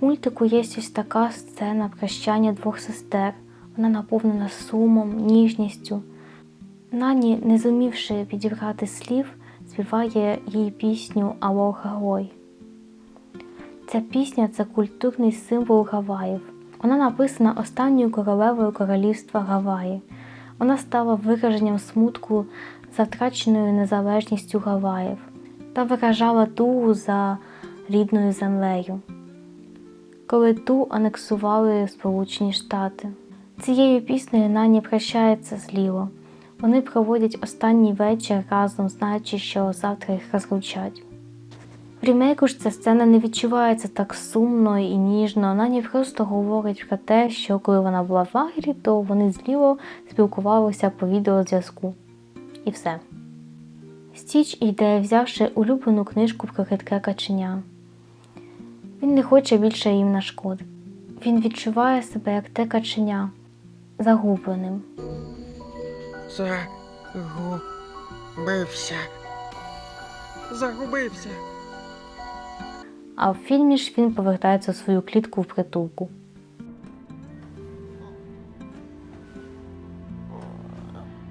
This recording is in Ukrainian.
Мультику є ось така сцена прощання двох сестер. Вона наповнена сумом, ніжністю. Нані, не зумівши підібрати слів, співає їй пісню Алло Герой. Ця пісня це культурний символ Гаваїв. Вона написана останньою королевою королівства Гаваї. Вона стала вираженням смутку за втраченою незалежністю Гаваїв та виражала тугу за рідною землею, коли ту анексували Сполучені Штати. Цією піснею Нані прощається з Ліло. Вони проводять останній вечір разом, знаючи, що завтра їх розлучать. В рімейку ж ця сцена не відчувається так сумно і ніжно. Нані просто говорить про те, що коли вона була в лагері, то вони з Ліло спілкувалися по відеозв'язку. І все. Стіч йде, взявши улюблену книжку про хитке каченя. Він не хоче більше їм нашкодити. Він відчуває себе як те каченя, загубленим. Загубився. Загубився. А в фільмі ж він повертається у свою клітку в притулку.